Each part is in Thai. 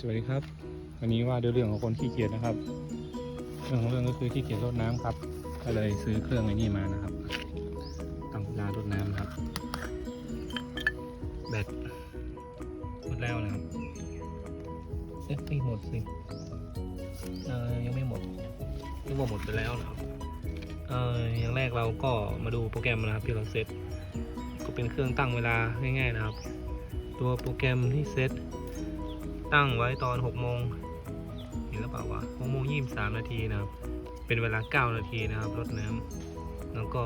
สวัสดีครับวันนี้ว่าด้วยเรื่องของคนขี้เกียจนะครับ เรื่องของเรื่องก็คือขี้เกียจรดน้ำครับ ก็เลยซื้อเครื่องไอ้นี่มานะครับตั้งเวลารดน้ำนะครับ แบตหมดแล้วนะครับเอ๊ะไม่หมดสิเออยังไม่หมดนึกว่าหมดไปแล้วนะครับเอออย่างแรกเราก็มาดูโปรแกรมนะครับที่เราเซตก็เป็นเครื่องตั้งเวลาง่ายๆนะครับ ตัวโปรแกรมที่เซต ตั้งไว้ตอน6โมงเห็นหรือเปล่าวะ6โมง23 นาทีนะครับ เป็นเวลา 9 นาทีนะครับรดน้ำแล้วก็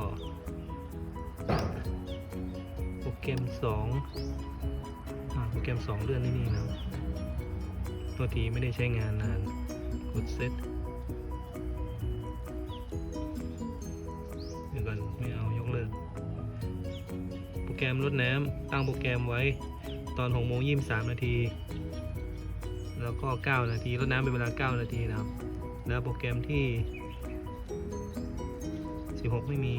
โปรแกรม2อ่าโปรแกรม 2 เลื่อนนี่นี่นะตัวทีไม่ได้ใช้งานนานกดเซตเดี๋ยวก่อนไม่เอายกเลิก โปรแกรมรดน้ำตั้งโปรแกรมไว้ตอน6โมง23 นาที แล้วก็ 9 นาทีรดน้ำเป็นเวลา 9 นาทีนะครับ แล้วโปรแกรมที่ 16 ไม่มี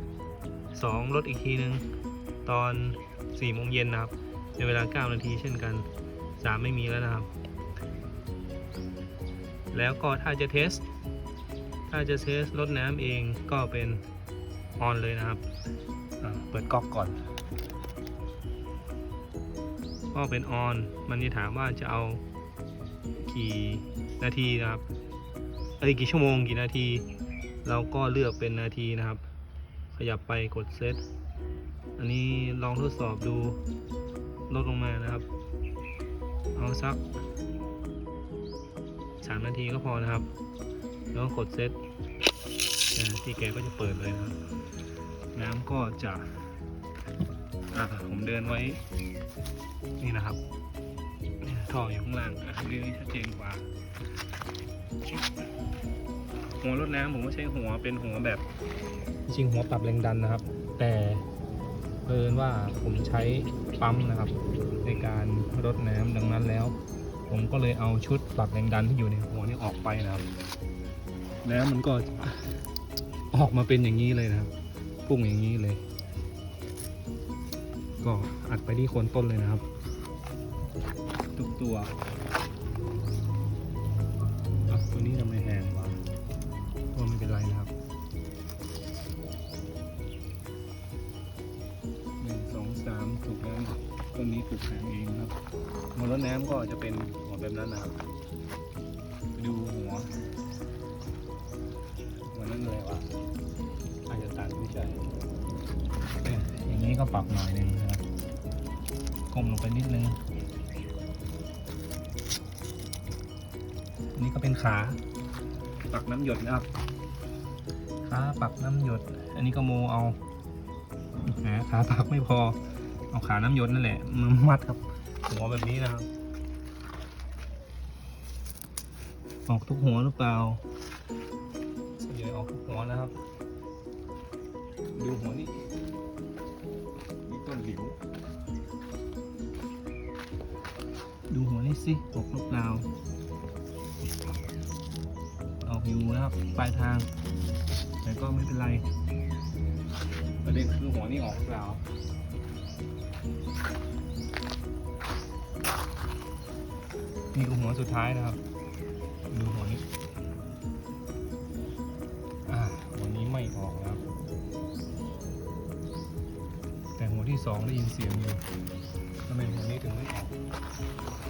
2 ลดอีกทีหนึ่งตอน4โมงเย็นนะครับเป็นเวลา 9 นาทีเช่นกัน 3 ไม่มีแล้วนะครับ แล้วก็ถ้าจะเทส ถ้าจะเทสลดน้ำเองก็เป็นออนเลยนะครับ เปิดก๊อกก่อน ก็เป็นออน มันจะถามว่าจะเอา กี่นาทีนะครับเอ้ยกี่ชั่วโมงกี่นาที เราก็เลือกเป็นนาทีนะครับ ขยับไปกดเซตอันนี้ลองทดสอบดูลดลงมานะครับ เอาสักสามนาทีก็พอนะครับ แล้วกดเซตที่แกก็จะเปิดเลยนะครับ น้ำก็จะผมเดินไว้ นี่นะครับ ท่ออยู่ข้างล่างอะเรื่องนี้ชัดเจนกว่าหัวรดน้ำผมก็ใช้หัวเป็นหัวแบบ จริงหัวปรับแรงดันนะครับ แต่เพิ่นว่าผมใช้ปั๊มนะครับ ในการรดน้ำดังนั้นแล้ว ผมก็เลยเอาชุดปรับแรงดันที่อยู่ในหัวนี่ออกไปนะครับ แล้วมันก็ออกมาเป็นอย่างนี้เลยนะครับพุ่งอย่างนี้เลย ก็อัดไปที่โคนต้นเลยนะครับ ทุกตัวตัวนี้ทำไมแหงวะตัวไม่เป็นไรนะครับหนึ่งสองสามถูกแล้วต้นนี้ถูกแหงเองครับหัวรดน้ำก็จะเป็นหัวแบบนั้นนะครับ ดูหัวหัวนั่นเลยวะอาจจะตัดไม่ใช่เนี่ยอย่างนี้ก็ปรับหน่อยหนึงนะครับก้มลงไปนิดนึง นนี้ก็เป็นขาปักน้ำหยดนะครับขาปักน้ำหยด อันนี้ก็โมเอาหาขาปักไม่พอ เอาขาน้ำหยดนั่นแหละมามัดครับหัวแบบนี้นะครับออกทุกหัวหรือเปล่าเดี๋ยวออกทุกหัวนะครับ ดูหัวนี่นี่ต้นหลิว ดูหัวนี่สิออกหรือเปล่า อยู่นะครับปลายทาง แต่ก็ไม่เป็นไร ประเด็นคือหัวนี่ออกหรือเปล่านี่คือหัวสุดท้ายนะครับ ดูหัวนี้อ่าหัวนี้ไม่ออกนะครับแต่หัวที่สองได้ยินเสียงอยู่ทำไมหัวนี้ถึงไม่ออก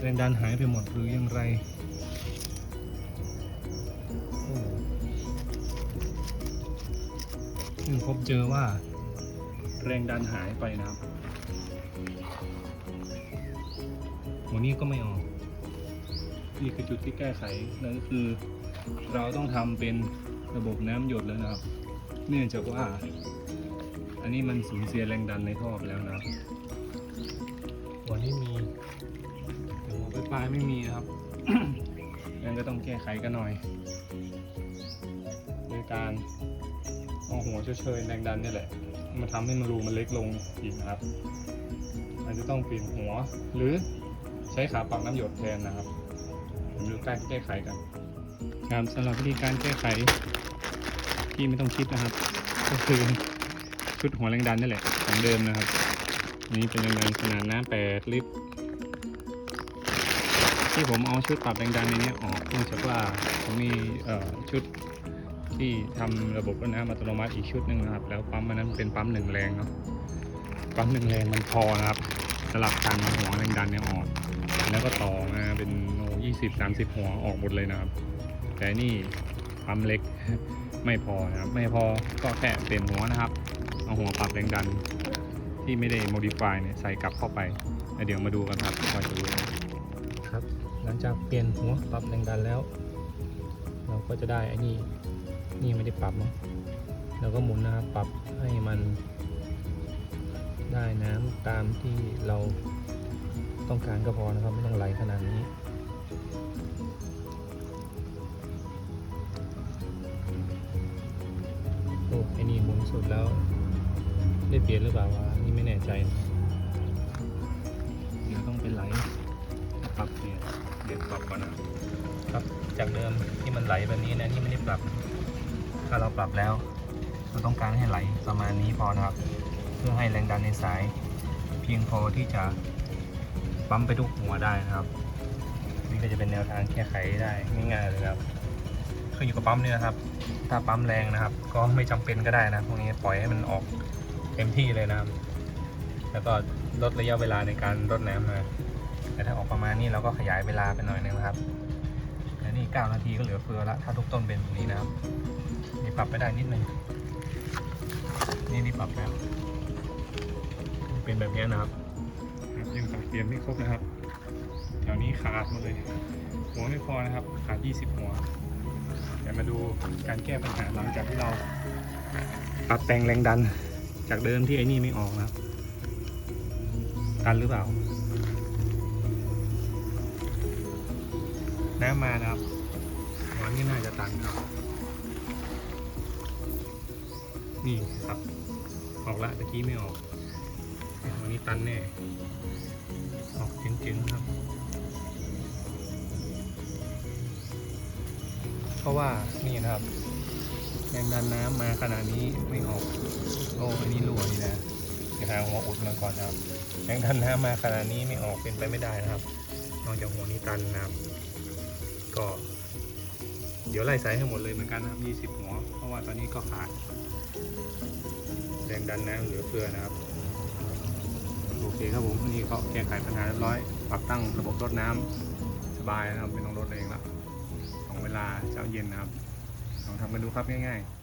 แรงดันหายไปหมดหรือยังไร ซึ่งพบเจอว่าแรงดันหายไปนะครับหัวนี้ก็ไม่ออกนี่คือจุดที่แก้ไขนั่นก็คือ เราต้องทำเป็นระบบน้ำหยดแล้วนะครับ เนื่องจากว่า อันนี้มันสูญเสียแรงดันในท่อไปแล้วนะครับหัวนี้มีแต่หัวปลายๆไม่มีนะครับงั้นก็ต้องแก้ไขกันหน่อยโดยการ เอาหัวเฉยๆแรงดันนี่แหละมาทำให้มันรูมันเล็กลงอีกนะครับ อาจจะต้องเปลี่ยนหัวหรือใช้ขาปักน้ำหยดแทนนะครับผมดูการแก้ไขกันครับสำหรับวิธีการแก้ไขที่ไม่ต้องคิดนะครับ ก็คือชุดหัวแรงดันนี่แหละของเดิมนะครับนี้เป็นแรงดันขนาดน้ำ8ลิตรที่ผมเอาชุดปรับแรงดันในนี้ออกเนื่องจากว่าผมมีชุด ที่ทำระบบรดน้ำอัตโนมัติอีกชุดหนึ่งนะครับ แล้วปั๊มมันนั้นเป็นปั๊มหนึ่งแรงเนาะปั๊มหนึ่งแรงมันพอนะครับสลับการมาหัวแรงดันเนี่ยออก แล้วก็ต่อมาเป็นยี่สิบสามสิบหัวออกหมดเลยนะครับ แต่นี่ปั๊มเล็กไม่พอนะครับ ไม่พอก็แค่เปลี่ยนหัวนะครับ เอาหัวปรับแรงดันที่ไม่ได้ modify เนี่ยใส่กลับเข้าไปแล้วเดี๋ยวมาดูกันครับว่าจะรู้ครับ หลังจากเปลี่ยนหัวปรับแรงดันแล้ว เราก็จะได้อ้นี่นี่ ไม่ได้ปรับมั้งเราก็หมุนนะครับปรับให้มันได้น้ำตามที่เราต้องการก็พอนะครับ ไม่ต้องไหลขนาดนี้โอ้ไอ้นี่หมุนสุดแล้ว ได้เปลี่ยนหรือเปล่าวะนี่ไม่แน่ใจนะเดี๋ยวต้องไปไหลปรับเปลี่ยนเปลี่ยนปรับก่อนนะครับครับจากเดิมที่มันไหลแบบนี้นะนี่ไม่ได้ปรับ ถ้าเราปรับแล้ว เราต้องการให้ไหลประมาณนี้พอนะครับ เพื่อให้แรงดันในสาย เพียงพอที่จะปั๊มไปทุกหัวได้นะครับ นี่ก็จะเป็นแนวทางแก้ไขได้ง่ายๆเลยครับขึ้นอยู่กับปั๊มนี่นะครับ ถ้าปั๊มแรงนะครับ ก็ไม่จำเป็นก็ได้นะพวกนี้ปล่อยให้มันออกเต็มที่เลยนะครับ แล้วก็ลดระยะเวลาในการรดน้ำนะแต่ถ้าออกประมาณนี้เราก็ขยายเวลาไปหน่อยนึงนะครับ อันนี้ 9 นาทีก็เหลือเฟือละถ้าทุกต้นเป็นแบบนี้นะครับ นี่ปรับไปได้นิดนึงนี่นี่ปรับแล้วเป็นแบบนี้นะครับยังปรับเปลี่ยนไม่ครบนะครับ แถวนี้ขาดหมดเลยหัวไม่พอนะครับ ขาด 20 หัวเดี๋ยวมาดูการแก้ปัญหาหลังจากที่เราปรับแต่งแรงดันจากเดิมที่ไอ้นี่ไม่ออกนะครับตันหรือเปล่า น้ำมานะครับหัวนี่น่าจะตันครับ นี่ครับ ออกละตะกี้ไม่ออกหัวนี้ตันแน่ ออกเจ๋งๆครับ เพราะว่านี่นะครับแรงดันน้ำมาขนาดนี้ไม่ออกโอ้อันนี้รั่วนี่นะเดี๋ยวหาหัวอุดมาก่อนครับแรงดันน้ำมาขนาดนี้ไม่ออกเป็นไปไม่ได้นะครับ นอกจากหัวนี้ตันนะครับ ก็ เดี๋ยวไล่สายให้หมดเลยเหมือนกันนะครับ 20 หัว เพราะว่าตอนนี้ก็ขาด ดันน้ำเหลือเฟือนะครับ โอเคครับผมนี่เขาแก้ไขปัญหาเรียบร้อย ปรับตั้งระบบรดน้ำสบายนะครับไม่ต้องรดเองละของเวลาเช้าเย็นนะครับลองทำกันดูครับง่าย ๆ